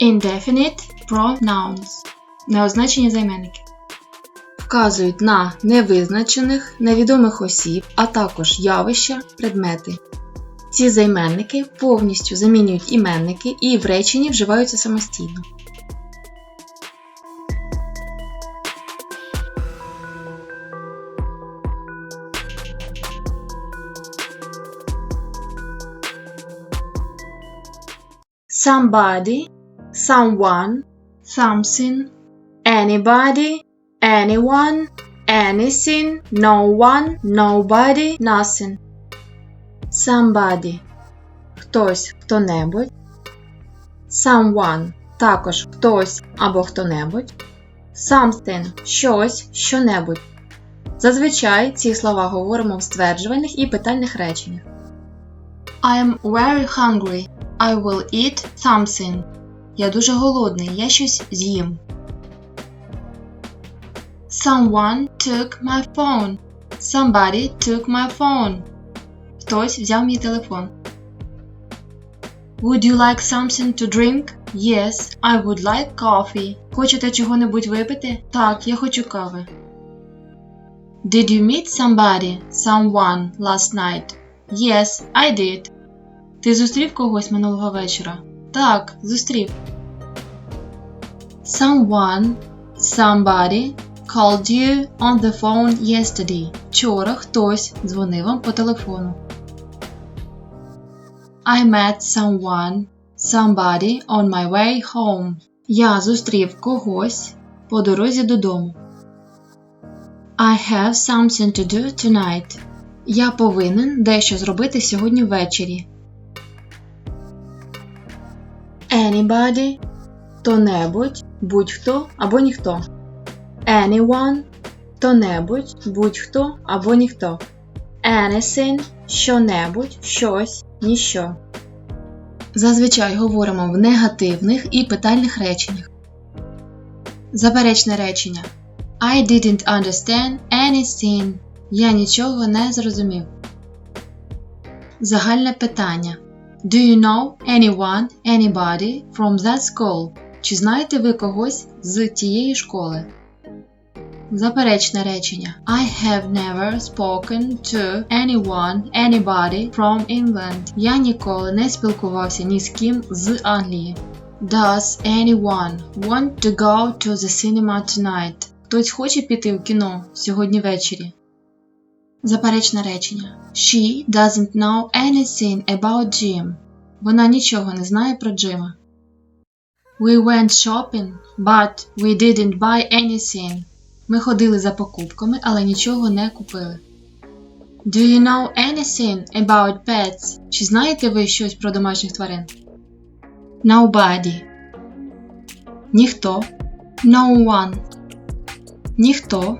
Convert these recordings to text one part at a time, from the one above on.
Indefinite pronouns. Неозначені займенники. Вказують на невизначених, невідомих осіб, а також явища, предмети. Ці займенники повністю замінюють іменники і в реченні вживаються самостійно. Somebody, someone, something, anybody, anyone, anything, no one, nobody, nothing. Somebody хтось, хто-небудь. Someone також хтось або хто-небудь. Something щось, що-небудь. Зазвичай ці слова говоримо в стверджувальних і питальних реченнях. I am very hungry. I will eat something. Я дуже голодний, я щось з'їм. Someone took my phone. Somebody took my phone. Хтось взяв мій телефон. Would you like something to drink? Yes, I would like coffee. Хочете чого-небудь випити? Так, я хочу кави. Did you meet somebody, someone last night? Yes, I did. Ти зустрів когось минулого вечора? Так, зустрів. Someone, somebody called you on the phone yesterday. Вчора хтось дзвонив вам по телефону. I met someone, somebody on my way home. Я зустрів когось по дорозі додому. I have something to do tonight. Я повинен дещо зробити сьогодні ввечері. Anybody хто-небудь, будь-хто або ніхто. Anyone хто-небудь, будь-хто або ніхто. Anything що-небудь, щось, ніщо. Зазвичай говоримо в негативних і питальних реченнях. Заперечне речення. I didn't understand anything. Я нічого не зрозумів. Загальне питання. Do you know anyone, anybody from that school? Чи знаєте ви когось з тієї школи? Заперечне речення. I have never spoken to anyone, anybody from England. Я ніколи не спілкувався ні з ким з Англії. Does anyone want to go to the cinema tonight? Хтось хоче піти в кіно сьогодні ввечері? Заперечне речення. She doesn't know anything about Jim. Вона нічого не знає про Джима. We went shopping, but we didn't buy anything. Ми ходили за покупками, але нічого не купили. Do you know anything about pets? Чи знаєте ви щось про домашніх тварин? Nobody. Ніхто. No one. Ніхто.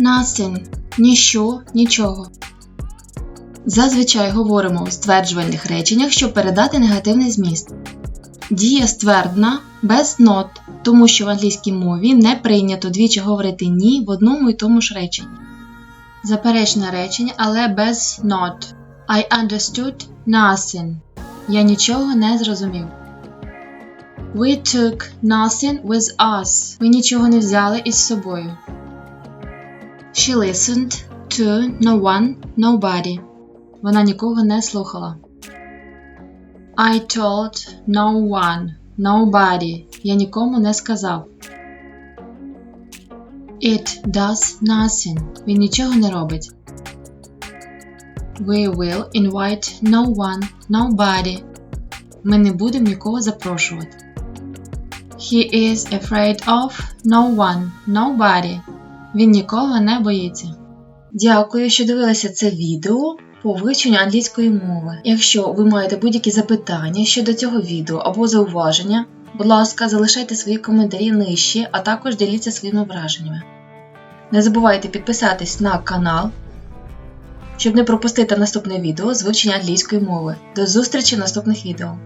Nothing. Ніщо, нічого. Зазвичай говоримо у стверджувальних реченнях, щоб передати негативний зміст. Дія ствердна без not, тому що в англійській мові не прийнято двічі говорити ні в одному і тому ж реченні. Заперечне речення, але без not. I understood nothing. Я нічого не зрозумів. We took nothing with us. Ми нічого не взяли із собою. She listened to no one, nobody. Вона нікого не слухала. I told no one, nobody. Я нікому не сказав. It does nothing. Він нічого не робить. We will invite no one, nobody. Ми не будемо нікого запрошувати. He is afraid of no one, nobody. Він нікого не боїться. Дякую, що дивилися це відео по вивченню англійської мови. Якщо ви маєте будь-які запитання щодо цього відео або зауваження, будь ласка, залишайте свої коментарі нижче, а також діліться своїми враженнями. Не забувайте підписатись на канал, щоб не пропустити наступне відео з вивчення англійської мови. До зустрічі в наступних відео!